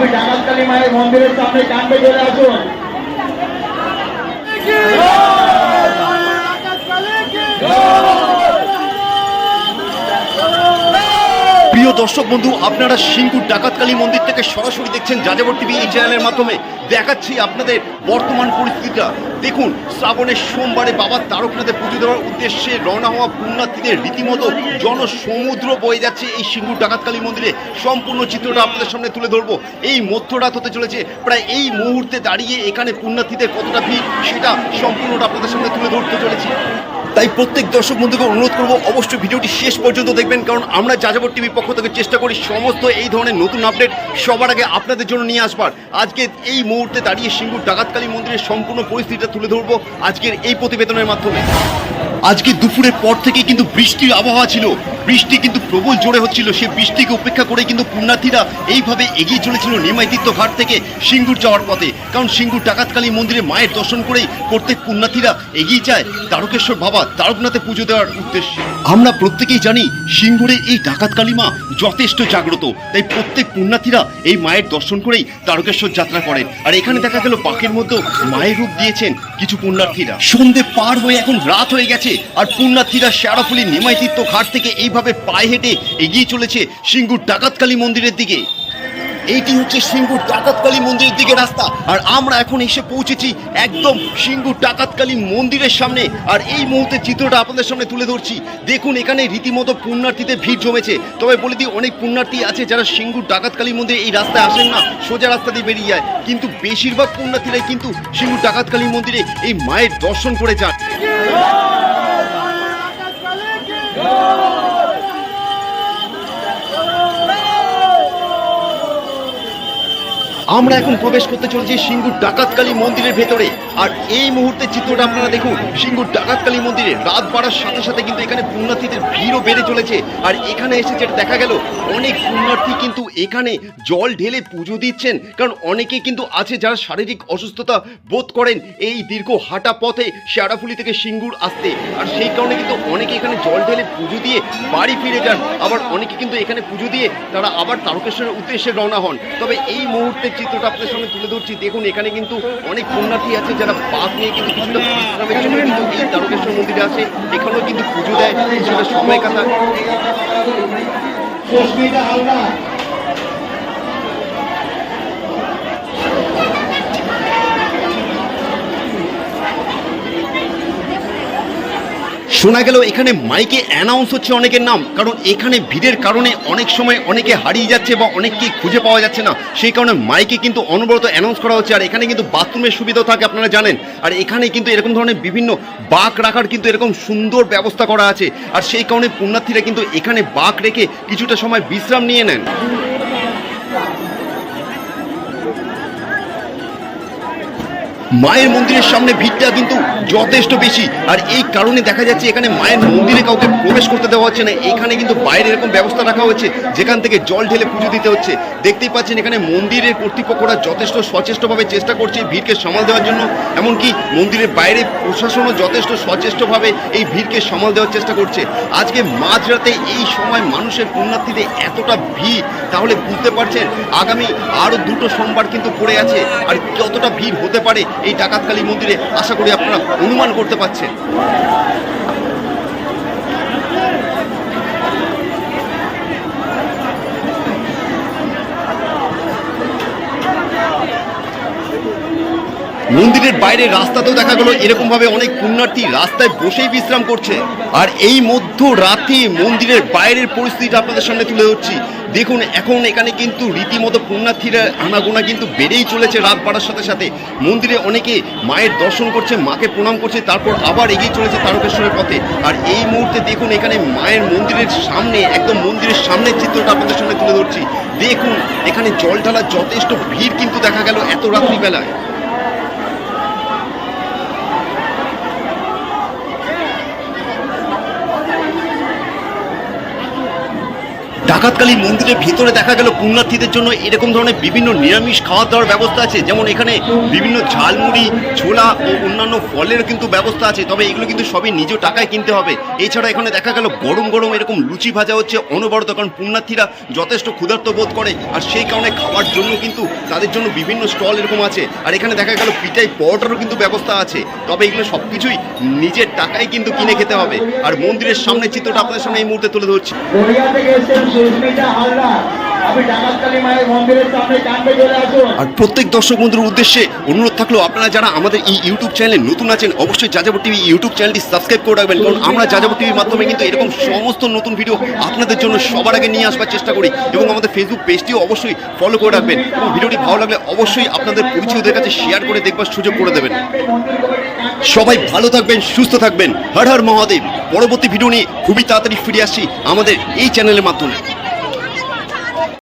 আপনি ডাকাতকালী মায়ের মন্দিরের সামনে কাণ্ডে চলে আসুন প্রিয় দর্শক বন্ধু, আপনারা সিঙ্গুর ডাকাতকালী মন্দির থেকে সরাসরি দেখছেন যাযাবর টিভি এই চ্যানেলের মাধ্যমে। দেখাচ্ছি আপনাদের বর্তমান পরিস্থিতিটা। দেখুন, শ্রাবণের সোমবারে বাবা তারকনাথে পুজো দেওয়ার উদ্দেশ্যে রওনা হওয়া পুণ্যার্থীদের রীতিমতো জনসমুদ্র বয়ে যাচ্ছে এই সিঙ্গুর ডাকাতকালী মন্দিরে। সম্পূর্ণ চিত্রটা আপনাদের সামনে তুলে ধরবো। এই মধ্যরাত হতে চলেছে। প্রায় এই মুহূর্তে দাঁড়িয়ে এখানে পুণ্যার্থীদের কতটা ভিড়, সেটা সম্পূর্ণটা আপনাদের সামনে তুলে ধরতে চলেছি। তাই প্রত্যেক দর্শক বন্ধুকে অনুরোধ করব অবশ্যই ভিডিওটি শেষ পর্যন্ত দেখবেন, কারণ আমরা যাযাবর টিভির পক্ষ থেকে চেষ্টা করি সমস্ত এই ধরনের নতুন আপডেট সবার আগে আপনাদের জন্য নিয়ে আসবার। আজকে এই মুহূর্তে দাঁড়িয়ে সিঙ্গুর ডাকাতকালী মন্দিরের সম্পূর্ণ পরিস্থিতিটা তুলে ধরবো আজকের এই প্রতিবেদনের মাধ্যমে। আজকে দুপুরের পর থেকে কিন্তু বৃষ্টির আবহাওয়া ছিল। বৃষ্টি কিন্তু প্রবল জোরে হচ্ছিল। সেই বৃষ্টিকে উপেক্ষা করে কিন্তু পুণ্যার্থীরা এইভাবে এগিয়ে চলেছিল নিমাইতীর্থ ঘাট থেকে সিঙ্গুর যাওয়ার পথে। কারণ সিঙ্গুর ডাকাতকালী মন্দিরে মায়ের দর্শন করেই প্রত্যেক পুণ্যার্থীরা এগিয়ে যায় তারকেশ্বর বাবা তারকনাথে পুজো দেওয়ার উদ্দেশ্যে। আমরা প্রত্যেকেই জানি সিঙ্গুরে এই ডাকাতকালী মা যথেষ্ট জাগ্রত। তাই প্রত্যেক পুণ্যার্থীরা এই মায়ের দর্শন করেই তারকেশ্বর যাত্রা করেন। আর এখানে দেখা গেল বাঁকের মধ্যেও মায়ের রূপ দিয়েছেন কিছু পুণ্যার্থীরা। সন্ধে পার হয়ে এখন রাত হয়ে গেছে। আর পুণ্যার্থীরা শেরাফুলি নিমাইতীর্থ ঘাট থেকে এইভাবে পায়ে হেঁটে এগিয়ে চলেছে সিঙ্গুর ডাকাতকালী মন্দিরের দিকে। এইটি হচ্ছে সিঙ্গুর ডাকাতকালী মন্দিরের দিকে রাস্তা। আর আমরা এখন এসে পৌঁছেছি একদম সিঙ্গুর ডাকাতকালী মন্দিরের সামনে। আর এই মুহূর্তে চিত্রটা আপনাদের সামনে তুলে ধরছি। দেখুন, এখানে রীতিমতো পুণ্যার্থীদের ভিড় জমেছে। তবে বলে দিই, অনেক পুণ্যার্থী আছে যারা সিঙ্গুর ডাকাতকালী মন্দিরে এই রাস্তায় আসেন না, সোজা রাস্তা দিয়ে বেরিয়ে যায়। কিন্তু বেশিরভাগ পুণ্যার্থীরাই কিন্তু সিঙ্গুর ডাকাতকালী মন্দিরে এই মায়ের দর্শন করে যান। আমরা এখন প্রবেশ করতে চলেছি সিঙ্গুর ডাকাতকালী মন্দিরের ভেতরে। আর এই মুহূর্তে চিত্রটা আপনারা দেখুন, সিঙ্গুর ডাকাতকালী মন্দিরে রাত বাড়ার সাথে সাথে কিন্তু এখানে পুণ্যার্থীদের ভিড়ও বেড়ে চলেছে। আর এখানে এসে যেটা দেখা গেল, অনেক পুণ্যার্থী কিন্তু এখানে জল ঢেলে পুজো দিচ্ছেন। কারণ অনেকে কিন্তু আছে যারা শারীরিক অসুস্থতা বোধ করেন এই দীর্ঘ হাঁটা পথে শেয়ারাফুলি থেকে সিঙ্গুর আসতে। আর সেই কারণে কিন্তু অনেকে এখানে জল ঢেলে পুজো দিয়ে বাড়ি ফিরে যান। আবার অনেকে কিন্তু এখানে পুজো দিয়ে তারা আবার তারকেশ্বরের উদ্দেশ্যে রওনা হন। তবে এই মুহূর্তের চিত্রটা আপনাদের সামনে তুলে ধরছি। দেখুন, এখানে কিন্তু অনেক পুণ্যার্থী আছে যারা বাস নিয়ে কিন্তু কিছুটা বিশ্রামের জন্য কিন্তু এই তারকেশ্বর মন্দিরে আসে এখানেও কিন্তু পুজো দেয় কিছুটা সময় কাটায়। শোনা গেল এখানে মাইকে অ্যানাউন্স হচ্ছে অনেকের নাম, কারণ এখানে ভিড়ের কারণে অনেক সময় অনেকে হারিয়ে যাচ্ছে বা অনেককে খুঁজে পাওয়া যাচ্ছে না। সেই কারণে মাইকে কিন্তু অনবরত অ্যানাউন্স করা হচ্ছে, আর এখানে কিন্তু বাথরুমের সুবিধাও থাকে, আপনারা জানেন। আর এখানে কিন্তু এরকম ধরনের বিভিন্ন বাঘ রাখার কিন্তু এরকম সুন্দর ব্যবস্থা করা আছে। আর সেই কারণে পুণ্যার্থীরা কিন্তু এখানে বাঘ রেখে কিছুটা সময় বিশ্রাম নিয়ে নেন। মায়ের মন্দিরের সামনে ভিড়টা কিন্তু যথেষ্ট বেশি। আর এই কারণে দেখা যাচ্ছে এখানে মায়ের মন্দিরে কাউকে প্রবেশ করতে দেওয়া হচ্ছে না। এখানে কিন্তু বাইরে এরকম ব্যবস্থা রাখা হয়েছে, যেখান থেকে জল ঢেলে পুজো দিতে হচ্ছে। দেখতেই পাচ্ছেন এখানে মন্দিরের কর্তৃপক্ষরা যথেষ্ট সচেষ্টভাবে চেষ্টা করছে ভিড়কে সামাল দেওয়ার জন্য। এমনকি মন্দিরের বাইরে প্রশাসনও যথেষ্ট সচেষ্টভাবে এই ভিড়কে সামাল দেওয়ার চেষ্টা করছে। আজকে মাঝরাতে এই সময় মানুষের পুণ্যার্থীদের এতটা ভিড়, তাহলে বুঝতে পারছেন, আগামী আরও দুটো সোমবার কিন্তু পড়ে আছে। আর কতটা ভিড় হতে পারে এই ডাকাতকালী মন্দিরে আশা করি আপনারা অনুমান করতে পারছেন। মন্দিরের বাইরে রাস্তাতেও দেখা গেল এরকম ভাবে অনেক পুণ্যার্থী রাস্তায় বসেই বিশ্রাম করছে। আর এই মধ্য রাতে মন্দিরের বাইরের পরিস্থিতিটা আপনাদের সামনে তুলে ধরছি। দেখুন, এখন এখানে কিন্তু রীতিমতো পুণ্যার্থীরা আনাগোনা কিন্তু বেড়েই চলেছে রাত বাড়ার সাথে সাথে। মন্দিরে অনেকে মায়ের দর্শন করছে, মাকে প্রণাম করছে, তারপর আবার এগিয়ে চলেছে তারকেশ্বরের পথে। আর এই মুহূর্তে দেখুন, এখানে মায়ের মন্দিরের সামনে, একদম মন্দিরের সামনের চিত্রটা আপনাদের সামনে তুলে ধরছি। দেখুন, এখানে জল ঢালার যথেষ্ট ভিড় কিন্তু দেখা গেল এত রাত্রিবেলায়। ডাকাতকালী মন্দিরের ভিতরে দেখা গেল পুণ্যার্থীদের জন্য এরকম ধরনের বিভিন্ন নিরামিষ খাওয়া দাওয়ার ব্যবস্থা আছে। যেমন এখানে বিভিন্ন ঝালমুড়ি, ছোলা ও অন্যান্য ফলের কিন্তু ব্যবস্থা আছে। তবে এগুলো কিন্তু সবই নিজ টাকায় কিনতে হবে। এছাড়া এখানে দেখা গেল গরম গরম এরকম লুচি ভাজা হচ্ছে অনবরত, কারণ পুণ্যার্থীরা যথেষ্ট ক্ষুধার্ত বোধ করে। আর সেই কারণে খাওয়ার জন্য কিন্তু তাদের জন্য বিভিন্ন স্টল এরকম আছে। আর এখানে দেখা গেল পিঠাই পরোটারও কিন্তু ব্যবস্থা আছে। তবে এগুলো সব কিছুই নিজের টাকায় কিন্তু কিনে খেতে হবে। আর মন্দিরের সামনে চিত্রটা আপনাদের সামনে এই মুহূর্তে তুলে ধরছি। সুস্মিতা হালদার আর প্রত্যেক দর্শক বন্ধুর উদ্দেশ্যে অনুরোধ থাকল, আপনারা যারা আমাদের এই ইউটিউব চ্যানেলে নতুন আছেন, অবশ্যই যাযাবর টিভি ইউটিউব চ্যানেলটি সাবস্ক্রাইব করে রাখবেন। কারণ আমরা যাযাবর টিভির মাধ্যমে কিন্তু এরকম সমস্ত নতুন ভিডিও আপনাদের জন্য সবার আগে নিয়ে আসবার চেষ্টা করি এবং আমাদের ফেসবুক পেজটিও অবশ্যই ফলো করে রাখবেন। এবং ভিডিওটি ভালো লাগলে অবশ্যই আপনাদের পরিচিতদের কাছে শেয়ার করে দেখবার সুযোগ করে দেবেন। সবাই ভালো থাকবেন, সুস্থ থাকবেন। হর হর মহাদেব। পরবর্তী ভিডিও নিয়ে খুবই তাড়াতাড়ি ফিরে আসছি আমাদের এই চ্যানেলের মাধ্যমে।